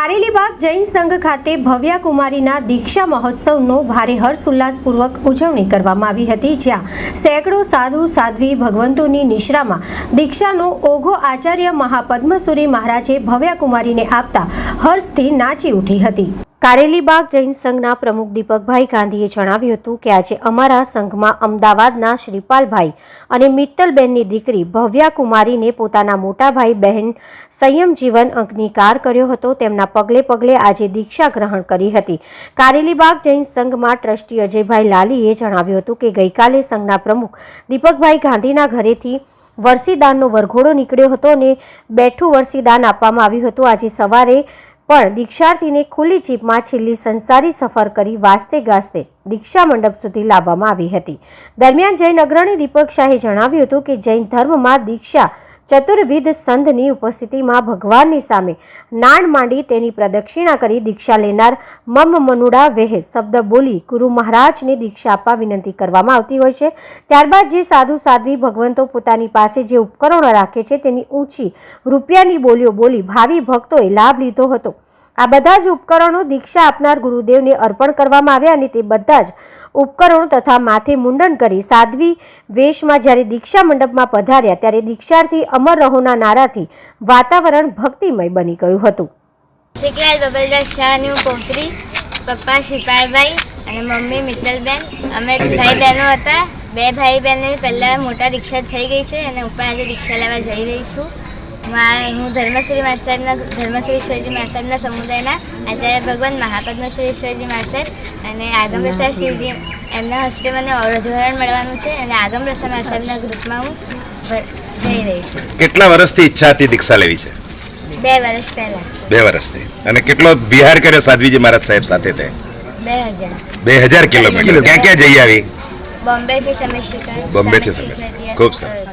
કારેલીબાગ જૈન સંઘ ખાતે ભવ્યા કુમારીના દીક્ષા મહોત્સવનો ભારે હર્ષોલ્લાસપૂર્વક ઉજવણી કરવામાં આવી હતી, જ્યાં સેંકડો સાધુ, સાધ્વી ભગવંતોની નિશ્રામાં દીક્ષાનો ઓઘો આચાર્ય મહાપદ્મસુરી મહારાજે ભવ્યા કુમારીને આપતા હર્ષથી નાચી ઉઠી હતી. કારેલીબાગ જૈન સંઘના પ્રમુખ દીપકભાઈ ગાંધીએ જણાવ્યું હતું કે આજે અમારા સંઘમાં અમદાવાદના શ્રીપાલભાઈ અને મિત્તલબેનની દીકરી ભવ્યા કુમારીને પોતાના મોટાભાઈ બહેન સંયમ જીવન અગ્નિકાર કર્યો હતો. તેમના પગલે પગલે આજે દીક્ષા ગ્રહણ કરી હતી. કારેલીબાગ જૈન સંઘમાં ટ્રસ્ટી અજયભાઈ લાલીએ જણાવ્યું હતું કે ગઈકાલે સંઘના પ્રમુખ દીપકભાઈ ગાંધીના ઘરેથી વરસીદાનનો વરઘોડો નીકળ્યો હતો અને બેઠું વરસીદાન આપવામાં આવ્યું હતું. આજે સવારે પણ દીક્ષાર્થીને ખુલ્લી જીપમાં છેલ્લી સંસારી સફર કરી વાસ્તે ગાસ્તે દીક્ષા મંડપ સુધી લાવવામાં આવી હતી. દરમિયાન જૈન અગ્રણી દીપક શાહે જણાવ્યું હતું કે જૈન ધર્મમાં દીક્ષા ચતુર્વિધ સંતની ઉપસ્થિતિમાં ભગવાનની સામે નાણ માંડી તેની પ્રદક્ષિણા કરી દીક્ષા લેનાર મમ મનુડા વહેર શબ્દ બોલી ગુરુ મહારાજને દીક્ષા આપવા વિનંતી કરવામાં આવતી હોય છે. ત્યારબાદ જે સાધુ સાધ્વી ભગવંતો પોતાની પાસે જે ઉપકરણો રાખે છે તેની ઊંચી રૂપિયાની બોલીઓ બોલી ભાવિ ભક્તોએ લાભ લીધો હતો. આ બધા જ ઉપકરણો દીક્ષા આપનાર ગુરુદેવને અર્પણ કરવામાં આવ્યા અને તે બધા જ ઉપકરણો તથા માથે મુંડન કરી સાધ્વી વેશમાં જ્યારે દીક્ષા મંડપમાં પધાર્યા ત્યારે દીક્ષાર્થી અમર રહોના નારાથી વાતાવરણ ભક્તિમય બની ગયું હતું. શિકલાલ બબલદાસ શાહની હું પૌત્રી, પપ્પા શિપાળભાઈ અને મમ્મી મિત્તલબેન. અમે ભાઈ બહેનો હતા. બે ભાઈ બહેનની પહેલાં મોટા દીક્ષા થઈ ગઈ છે અને હું આજે દીક્ષા લેવા જઈ રહી છું. હું ધર્મશ્રી મા ધર્મશ્રી શિવજી મા સમુદાયના આચાર્ય ભગવાન મહાપદ્મશ્રી શિવજી મા અને આગમ રસા શિવજી એમના હસ્તે મને જોડાણ મળવાનું છે અને આગમ રસા મા ગ્રુપમાં હું જઈ રહી છું. કેટલા વર્ષથી ઈચ્છા હતી દીક્ષા લેવી છે? બે વર્ષ પહેલાં. બે વર્ષથી. અને કેટલો વિહાર કર્યો સાધ્વીજી મહારાજ સાહેબ સાથે તે? બે હજાર. બે હજાર કિલોમીટર. ક્યાં ક્યાં જઈ આવી? બોમ્બેથી સમય બોમ્બે થી સમય. ખૂબ સરસ.